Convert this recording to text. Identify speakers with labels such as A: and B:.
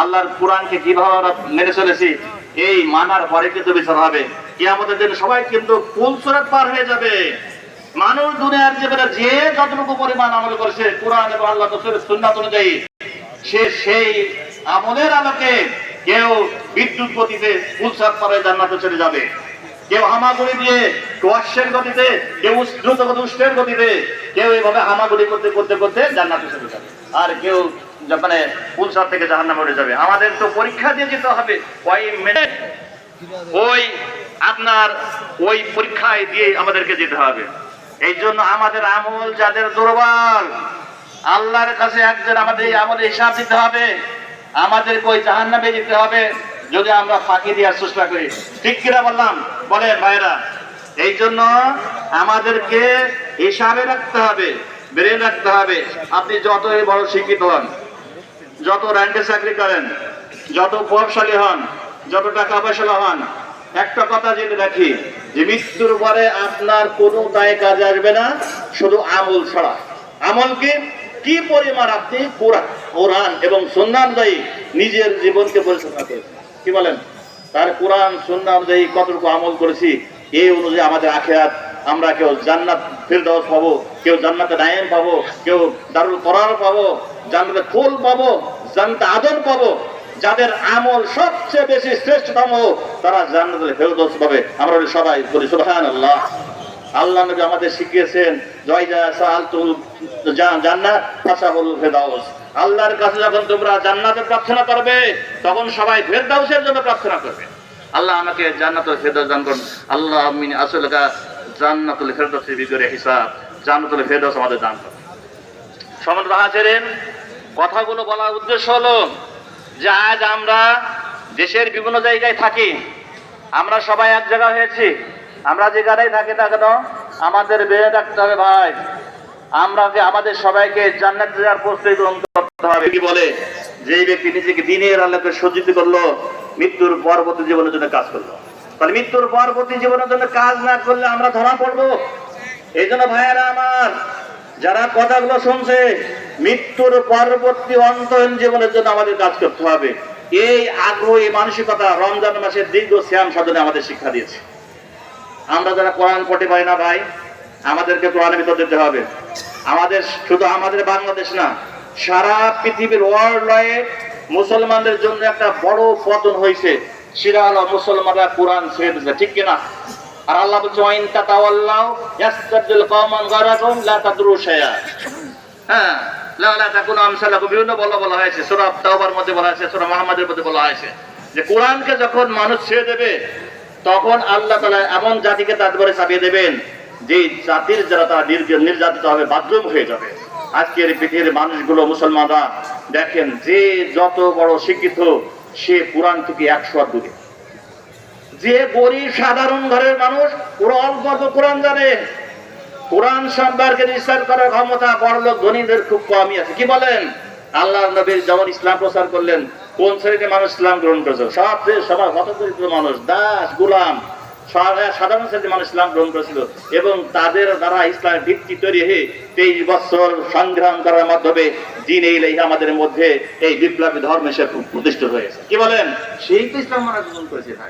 A: আল্লাহর কোরআনকে কীভাবে মেনে চলেছি, এই মানার পরে কিন্তু বিচার হবে। কিয়ামতের দিন সবাই কিন্তু ফুল সুরাত পার হয়ে যাবে। মানুষ দুনিয়ার জীবনে যে যতটুকু পরিমাণ আমল করেছে, কোরআন এবং আল্লাহ রসুলের সুন্নাত অনুযায়ী, সে সেই আমলের আলোকে কেউ বিদ্যুৎ গতিতে ফুলসাত পারে জান্নাতে চলে যাবে। কেউ হামাগুড়ি দিয়ে টুয়াশের গতিতে, কেউ দ্রুত গতি উষ্টের গতিতে, কেউ এইভাবে হামাগুড়ি করতে করতে করতে জান্নাতে চলে যাবে। আর কেউ মানে ফুলসাত থেকে জাহান্নামে উঠে যাবে। আমাদের তো পরীক্ষা দিয়ে যেতে হবে। ওই ওই আপনার ওই পরীক্ষায় দিয়ে আমাদেরকে যেতে হবে। এই জন্য আমাদের আমল যাদের দুর্বল, আল্লাহর কাছে একজন আমাদের এই আমলের হিসাব দিতে হবে। আমাদেরকে ওই জাহান্নামে যেতে হবে, যদি আমরা ফাঁকি দেওয়ার চেষ্টা করি। ঠিক কিনা বললাম? বলেন ভাইরা এই জন্য আমাদেরকে হিসাবে রাখতে হবে ব্রেন রাখতে হবে। আপনি যতই বড় শিক্ষিত হন যত র্যাঙ্কে চাকরি করেন, যত প্রভাবশালী হন, যত টাকা পয়সা হন, একটা কথা জেনে রাখি, যে মৃত্যুর পরে আপনার কোনো দায় কাজে আসবে না, শুধু আমল ছাড়া। আমল কি? কি পরিমাণ আপনি কোরআন এবং সন্ধ্যা অনুযায়ী নিজের জীবনকে পরিচালনা করেছেন? কি বলেন? তার কোরআন সন্ধ্যা অনুযায়ী কতটুকু আমল করেছি এই অনুযায়ী আমাদের আখেরাত আমরা কেউ জান্নাত ফিরদাউস পাবো, কেউ জান্নাতে নায়েম পাবো, কেউ দারুল করার পাবো, জান্নাতে ফুল পাবো, জান্নাতে আদর পাবো, যাদের আমল সবচেয়ে বেশি শ্রেষ্ঠতম তারা জান্নাতুল ফেরদৌস পাবে। আমরা সবাই বলি, সুবহানাল্লাহ। আল্লাহ নবী আমাদের শিখিয়েছেন, জয় জান্নাত আল্লাহর কাছে যখন তোমরা জান্নাতের প্রার্থনা করবে, তখন সবাই ফেরদাউসের জন্য প্রার্থনা করবে। আল্লাহ আমাকে জান্নাতুল ফেরদাউস দান করুন। আল্লাহ মিন আসলকা জান্নাতুল ফেরদাউসের ভিতরে হিসাব, জান্নাতুল ফেরদাউস আমাদের দান করুন সমান হাজারেন, কথাগুলো বলার উদ্দেশ্য হলো যে আজ আমরা দেশের বিভিন্ন জায়গায় থাকি, আমরা সবাই এক জায়গা হয়েছি। আমরা যে জায়গায় থাকি না কেন? আমাদের বেড়ে রাখতে হবে ভাই। আমরা যে আমাদের সবাইকে জান্নাত দেওয়ার প্রস্তুতি গ্রহণ করতে হবে। কি বলে? যে ব্যক্তি নিজেকে দিনের আলোকে সজ্জিত করল, মৃত্যুর পরবর্তী জীবনের জন্য কাজ করল। তাহলে মৃত্যুর পরবর্তী জীবনের জন্য কাজ না করলে আমরা ধরা পড়ব। এই জন্য ভাইয়েরা আমার, যারা কথাগুলো শুনছে, মৃত্যুর পরবর্তী অন্তহীন জীবনের জন্য আমাদের কাজ করতে হবে। এই আগ্রহ, এই মানসিকতা রমজান মাসের দীর্ঘ শ্যাম সাধনে আমাদের শিক্ষা দিয়েছে। আমরা যারা কোরআন পড়তে পারি না ভাই, আমাদেরকে কোরআনের ভিতর দিতে হবে। আমাদের শুধু আমাদের বাংলাদেশ না, সারা পৃথিবীর ওয়ার্ল্ড লয়ে মুসলমানদের জন্য একটা বড় পতন হয়েছে। কোরআন আর আল্লাহ লা তাদরু হ্যাঁ লা লা বিভিন্ন বলা বলা হয়েছে তাওবার মধ্যে বলা হয়েছে মধ্যে বলা হয়েছে যে কোরআনকে যখন মানুষ ছেড়ে দেবে, তখন আল্লাহ তাআলা এমন জাতিকে তারপরে চাপিয়ে দেবেন, যে জাতির যারা তারা নির্য- নির্যাতিত হবে, বাথরুম হয়ে যাবে। আজকের পৃথিবীর মানুষগুলো, মুসলমানরা, দেখেন যে যত বড় শিক্ষিত সে কোরআন থেকে একশো আর দূরে যে গরিব সাধারণ ঘরের মানুষ, ওরা অল্প অল্প কোরআন জানে। কোরআন সম্পর্কে রিসার্চ করার ক্ষমতা বড়লোক ধনীদের খুব কমই আছে। কি বলেন? আল্লাহ নবীর যেমন ইসলাম প্রচার করলেন, কোন শ্রেণীতে মানুষ ইসলাম গ্রহণ করেছে? সবচেয়ে সবার হতদরিদ্র মানুষ, দাস, গুলাম। সাধারণ শ্রেণির মানুষ ইসলাম গ্রহণ করেছিল এবং তাদের দ্বারা ইসলামের ভিত্তি তৈরি হয়ে তেইশ বছর সংগ্রাম করার মাধ্যমে দিন এই আমাদের মধ্যে এই বিপ্লবী ধর্ম এসে প্রতিষ্ঠিত হয়েছে। কি বলেন? সেই তো ইসলাম মানা গ্রহণ করেছে ভাই।